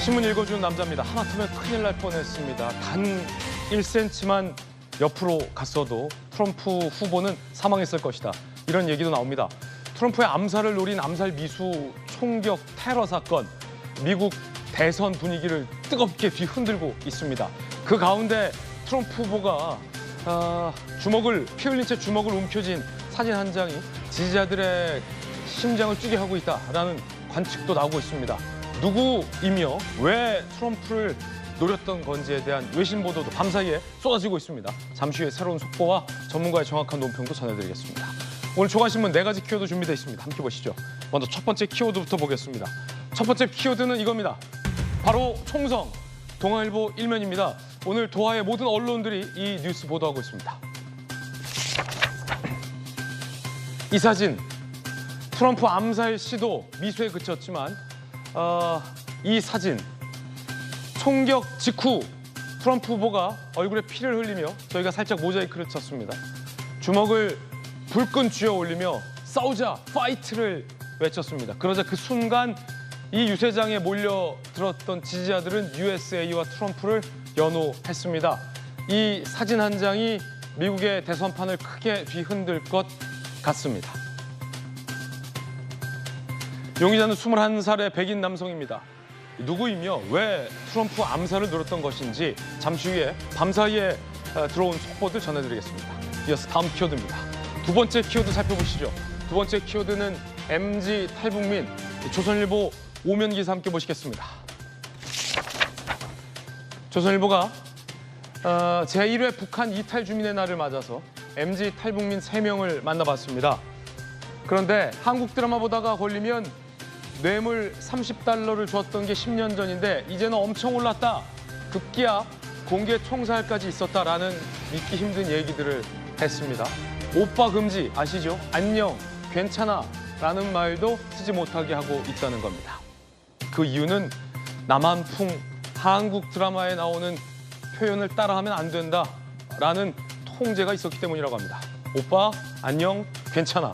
신문 읽어주는 남자입니다. 하마터면 큰일 날 뻔했습니다. 단 1cm만 옆으로 갔어도 트럼프 후보는 사망했을 것이다. 이런 얘기도 나옵니다. 트럼프의 암살을 노린 암살 미수 총격 테러 사건, 미국 대선 분위기를 뜨겁게 뒤흔들고 있습니다. 그 가운데 트럼프 후보가 아, 주먹을 피 흘린 채 주먹을 움켜쥔 사진 한 장이 지지자들의 심장을 뛰게 하고 있다라는 관측도 나오고 있습니다. 누구이며 왜 트럼프를 노렸던 건지에 대한 외신 보도도 밤사이에 쏟아지고 있습니다. 잠시 후에 새로운 속보와 전문가의 정확한 논평도 전해드리겠습니다. 오늘 조간신문 네 가지 키워드 준비되어 있습니다. 함께 보시죠. 먼저 첫 번째 키워드부터 보겠습니다. 첫 번째 키워드는 이겁니다. 바로 총성. 동아일보 일면입니다. 오늘 도하의 모든 언론들이 이 뉴스 보도하고 있습니다. 이 사진 트럼프 암살 시도 미수에 그쳤지만 어, 이 사진 총격 직후 트럼프 후보가 얼굴에 피를 흘리며 저희가 살짝 모자이크를 쳤습니다. 주먹을 불끈 쥐어 올리며 싸우자 파이트를 외쳤습니다. 그러자 그 순간 이 유세장에 몰려들었던 지지자들은 USA와 트럼프를 연호했습니다. 이 사진 한 장이 미국의 대선판을 크게 뒤흔들 것 같습니다. 용의자는 21살의 백인 남성입니다. 누구이며 왜 트럼프 암살을 노렸던 것인지 잠시 후에 밤사이에 어, 들어온 속보들 전해드리겠습니다. 이어서 다음 키워드입니다. 두 번째 키워드 살펴보시죠. 두 번째 키워드는 MG 탈북민 조선일보 오면 기사 함께 보시겠습니다. 조선일보가 어, 제1회 북한 이탈 주민의 날을 맞아서 MG 탈북민 3명을 만나봤습니다. 그런데 한국 드라마 보다가 걸리면 뇌물 30달러를 줬던 게 10년 전인데 이제는 엄청 올랐다. 급기야 공개 총살까지 있었다라는 믿기 힘든 얘기들을 했습니다. 오빠 금지 아시죠? 안녕, 괜찮아 라는 말도 쓰지 못하게 하고 있다는 겁니다. 그 이유는 남한풍 한국 드라마에 나오는 표현을 따라하면 안 된다 라는 통제가 있었기 때문이라고 합니다. 오빠, 안녕, 괜찮아.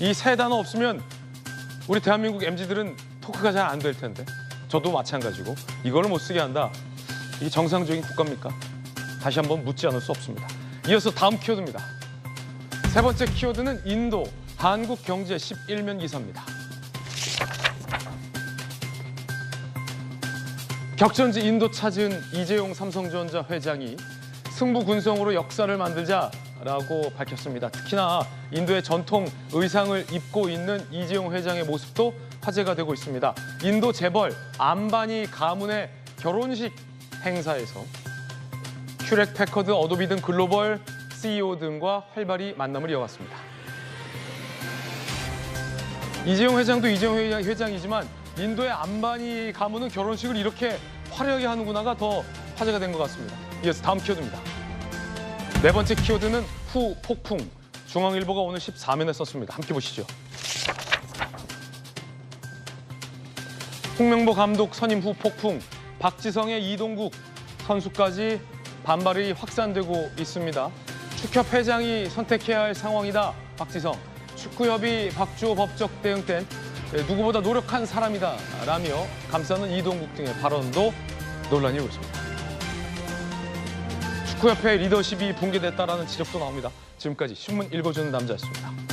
이 세 단어 없으면 우리 대한민국 MZ들은 토크가 잘 안 될 텐데 저도 마찬가지고 이거를 못 쓰게 한다. 이게 정상적인 국가입니까? 다시 한번 묻지 않을 수 없습니다. 이어서 다음 키워드입니다. 세 번째 키워드는 인도 한국 경제 11면 기사입니다. 격전지 인도 찾은 이재용 삼성전자 회장이 승부군성으로 역사를 만들자 라고 밝혔습니다. 특히나 인도의 전통 의상을 입고 있는 이재용 회장의 모습도 화제가 되고 있습니다. 인도 재벌 안바니 가문의 결혼식 행사에서 큐렉 패커드, 어도비 등 글로벌 CEO 등과 활발히 만남을 이어갔습니다. 이재용 회장도 이재용 회장- 회장이지만 인도의 안바니 가문은 결혼식을 이렇게 화려하게 하는구나가 더 화제가 된 것 같습니다. 이어서 다음 키워드입니다. 네 번째 키워드는 후 폭풍. 중앙일보가 오늘 14면에 썼습니다. 함께 보시죠. 홍명보 감독 선임 후 폭풍. 박지성의 이동국 선수까지 반발이 확산되고 있습니다. 축협 회장이 선택해야 할 상황이다. 박지성. 축구협이 박주호 법적 대응 땐 누구보다 노력한 사람이다. 라며 감싸는 이동국 등의 발언도 논란이 오고 있습니다. 축구협회 리더십이 붕괴됐다라는 지적도 나옵니다. 지금까지 신문 읽어주는 남자였습니다.